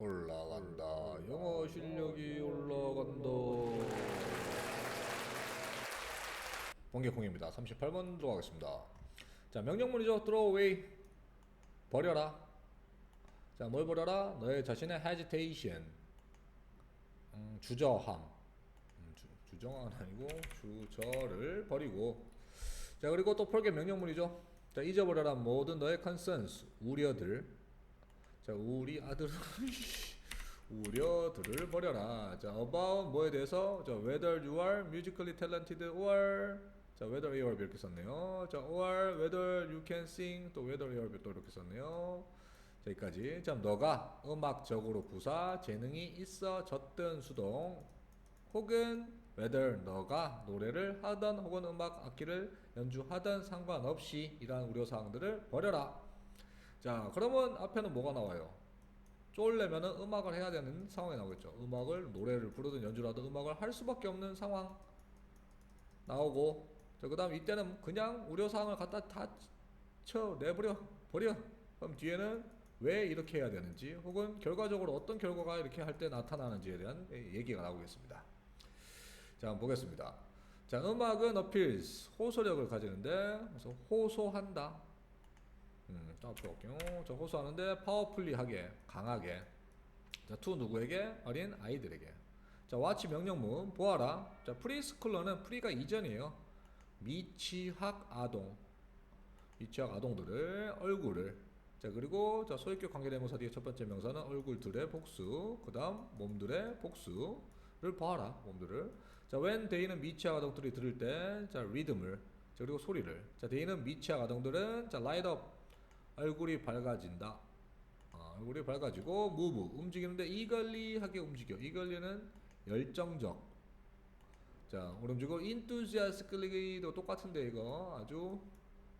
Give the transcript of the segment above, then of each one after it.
올라간다. 영어 실력이 올라간다. 번개콩입니다. 38번 들어가겠습니다. 자, 명령문이죠. throw away. 버려라. 자, 뭘 버려라? 너의 자신의 hesitation. 음, 주저함. 음, 주, 주정함은 아니고 주저를 버리고. 자, 그리고 또 폴개 명령문이죠. 자, 잊어버려라 모든 너의 concerns, 우려들. 자, 우리 아들은 우려들을 버려라. 자, about 뭐에 대해서 자, whether you are musically talented or 자, whether you are 이렇게 썼네요. 자, or whether you can sing 또 whether you are 또 이렇게 썼네요. 자, 여기까지. 자, 너가 음악적으로 부사 재능이 있어 졌든 수동 혹은 whether 너가 노래를 하던 혹은 음악 악기를 연주하던 상관없이 이러한 우려 사항들을 버려라. 자, 그러면 앞에는 뭐가 나와요? 쫄려면은 음악을 해야 되는 상황이 나오겠죠. 음악을 노래를 부르든 연주를 하든 음악을 할 수밖에 없는 상황 나오고 자, 그다음 이때는 그냥 우려 사항을 갖다 다 쳐 내버려 버려. 그럼 뒤에는 왜 이렇게 해야 되는지 혹은 결과적으로 어떤 결과가 이렇게 할 때 나타나는지에 대한 얘기가 나오겠습니다. 자, 보겠습니다. 자, 음악은 appeals 호소력을 가지는데 그래서 호소한다. 음, 자, 볼게요. 자, 호소하는데 파워풀리하게, 강하게. 자, 투 누구에게? 어린 아이들에게. 자, 와치 명령문 보아라. 자, 프리스쿨러는 프리가 이전이에요. 미취학 아동. 미취학 아동들을 얼굴을 자 그리고 자 소유격 관계대명사 뒤에 첫 번째 명사는 얼굴들의 복수 그다음 몸들의 복수를 봐라 몸들을 자 when they는 미취학 아동들이 들을 때 자 리듬을 자 그리고 소리를 자 they는 미취학 아동들은 자 light 얼굴이 밝아진다 아, 얼굴이 밝아지고 move 움직이는데 이걸리하게 움직여 이걸리는 열정적 자 오른쪽으로 enthusiastically도 똑같은데 이거 아주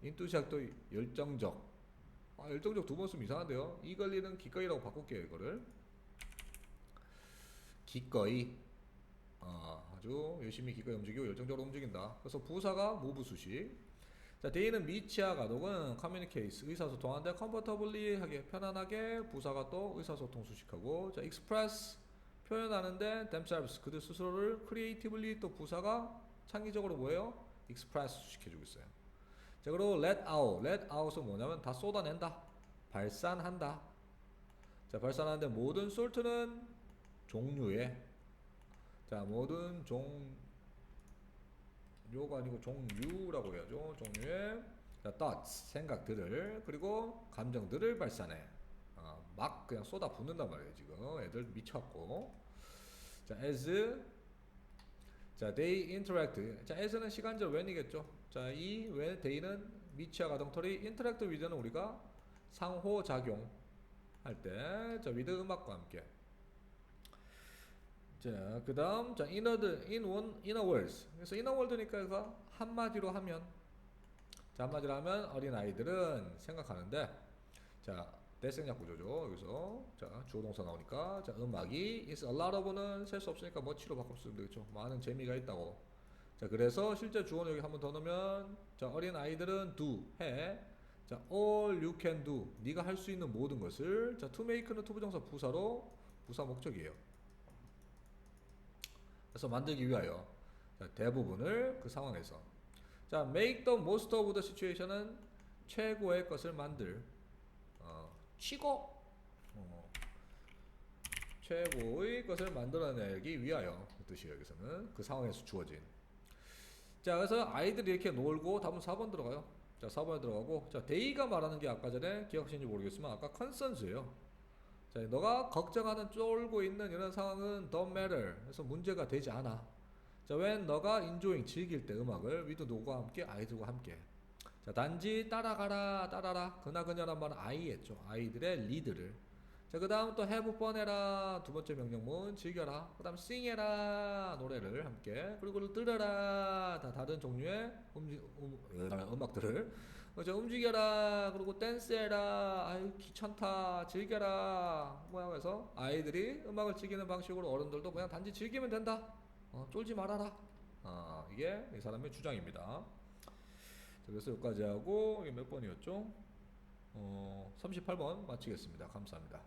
인투샥도 열정적. 아, 열정적 두 번 쓰면 이상한데요. 이걸리는 기꺼이라고 바꿀게요, 이거를. 기꺼이. 어, 아주 열심히 기꺼이 움직이고 열정적으로 움직인다. 그래서 부사가 모브 수식. 자, 데이는 미치아 가독은 커뮤니케이스 의사소통하는데 컴포터블리 하게 편안하게 부사가 또 의사소통 수식하고 자, 익스프레스 표현하는데 themselves 그들 스스로를 creatively 또 부사가 창의적으로 뭐예요? 익스프레스 수식해주고 있어요. 자, 그리고 let out. let out은 뭐냐면 다 쏟아낸다. 발산한다. 자, 발산하는데 모든 솔트는 종류의 자, 모든 종 요가 아니고 종류라고 해야죠. 종류의 자, thoughts 생각들을 그리고 감정들을 발산해. 어, 막 그냥 쏟아 붓는단 말이에요, 지금. 애들 미쳤고. 자, as 자, they interact. 자, as는 시간절 when이겠죠. 자, 이 when they는 미치와 가동털이 interact with는 우리가 상호작용 할 때, 자, with 음악과 함께. 자, 그 다음, 자, in other, in one, in a words. 그래서 in a word니까 이거 한마디로 하면, 자, 한마디로 하면 어린아이들은 생각하는데, 자, 대생략 구조죠. 여기서. 자, 주어 동사 나오니까. 자, 음악이 is a lot of는 셀 수 없으니까 뭐치로 바꾸면 되겠죠. 많은 재미가 있다고. 자, 그래서 실제 주어는 여기 한 번 더 넣으면 자, 어린 아이들은 do 해. 자, all you can do. 네가 할 수 있는 모든 것을 자, to make는 투부정사 부사로 부사 목적이에요. 그래서 만들기 위하여 자, 대부분을 그 상황에서. 자, make the most of the situation은 최고의 것을 만들 어, 치고. 어, 최고의 것을 만들어내기 위하여 그 뜻이에요 여기서는. 그 상황에서 주어진. 자 그래서 아이들이 이렇게 놀고 답은 4번 들어가요. 자 4번에 들어가고. 자 데이가 말하는 게 아까 전에 기억하시는지 모르겠지만 아까 컨선스예요 자 너가 걱정하는 쫄고 있는 이런 상황은 don't matter 그래서 문제가 되지 않아 자 when 너가 enjoying 즐길 때 음악을 with 누구와 함께 아이들과 함께 자, 단지 따라가라, 따라라. 그나 그녀란 말은 아이였죠. 아이들의 리드를. 자, 그 다음 또 have fun 해라. 두 번째 명령문 즐겨라. 그 다음 sing 해라. 노래를 함께. 그리고 들어라. 다 다른 종류의 음지, 음, 음 악들을. 어, 자, 움직여라. 그리고 댄스 해라. 아유, 귀찮다. 즐겨라. 뭐야, 그래서 아이들이 음악을 즐기는 방식으로 어른들도 그냥 단지 즐기면 된다. 어, 쫄지 말아라. 어, 이게 이 사람의 주장입니다. 그래서 여기까지 하고 이게 몇 번이었죠? 어, 38번 마치겠습니다. 감사합니다.